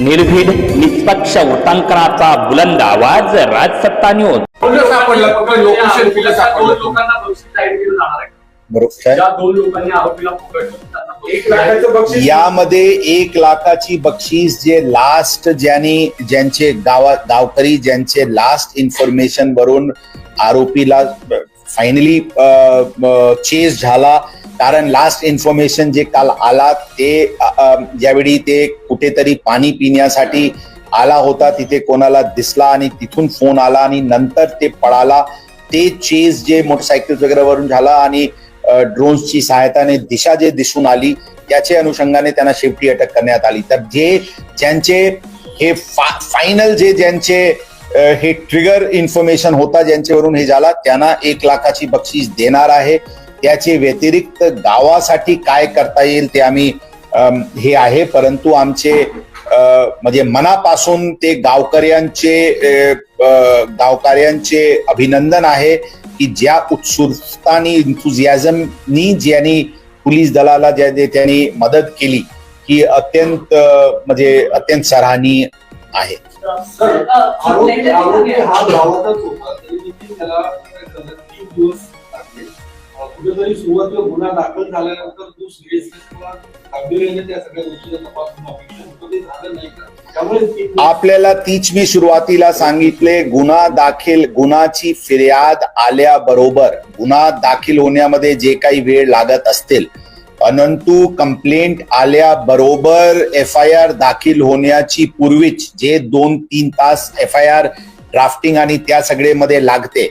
निर्भीड निष्पक्ष वृत्तांकनाचा बुलंद आवाज राजसत्ता न्यूज लाखाचं बक्षीस यामध्ये एक लाखाची बक्षीस जे लास्ट ज्यांनी ज्यांचे गावा गावकरी ज्यांचे लास्ट इन्फॉर्मेशन वरून आरोपीला फायनली चेस झाला कारण लास्ट इन्फॉर्मेशन जे काल आला ते ज्यावेळी ते कुठेतरी पाणी पिण्यासाठी आला होता तिथे कोणाला दिसला आणि तिथून फोन आला आणि नंतर ते पळाला. ते चेस जे मोटरसायकल वगैरे वरून झाला आणि ड्रोन्सची सहायताने दिशा जे दिसून आली त्याचे अनुषंगाने त्यांना शेवटी अटक करण्यात आली. तर जे ज्यांचे हे फा फायनल जे ज्यांचे हे ट्रिगर इन्फॉर्मेशन होता ज्यांच्यावरून हे झाला त्यांना एक लाखाची बक्षीस देणार आहे. त्याचे व्यतिरिक्त गावासाठी काय करता येईल ते आम्ही हे आहे. परंतु आमचे म्हणजे मनापासून ते गावकऱ्यांचे गावकऱ्यांचे अभिनंदन आहे की ज्या उत्सुकतानी इन्थुझियाझमनी ज्यांनी पोलीस दलाला ज्या त्यांनी मदत केली ही अत्यंत म्हणजे अत्यंत सराहनीय आहे. तरी सुरुवातीला गुन्हा दाखल झाल्यानंतर तू सिरियसनेस किंवा गांभीर्याने त्या सगळ्या गोष्टीचा तपास होणं अपेक्षित होतं ते झालं नाही का? त्यामुळे आपल्याला तीच मी सुरुवातीला सांगितले गुन्हा दाखल गुन्हाची फिर्याद आल्याबरोबर गुन्हा दाखल होण्यामध्ये जे काही वेळ लागत असतील परंतु कंप्लेंट आल्याबरोबर एफ आय आर दाखल होण्याची पूर्वीच जे दोन तीन तास एफ आय आर ड्राफ्टिंग आणि त्या सगळेमध्ये लागते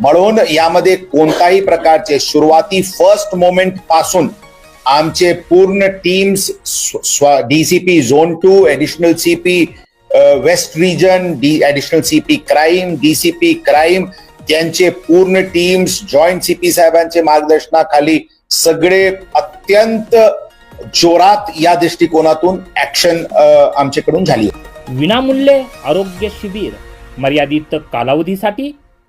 म्हणून यामध्ये कोणताही प्रकारचे सुरुवाती फर्स्ट मोमेंटपासून आमचे पूर्ण teams DCP zone two additional CP west region D additional CP crime DCP crime त्यांचे पूर्ण टीम्स जॉईंट सीपी साहेबांचे मार्गदर्शनाखाली सगळे अत्यंत जोरात या दृष्टिकोनातून ऍक्शन आमच्याकडून झाली. विनामूल्य आरोग्य शिबिर मर्यादित कालावधीसाठी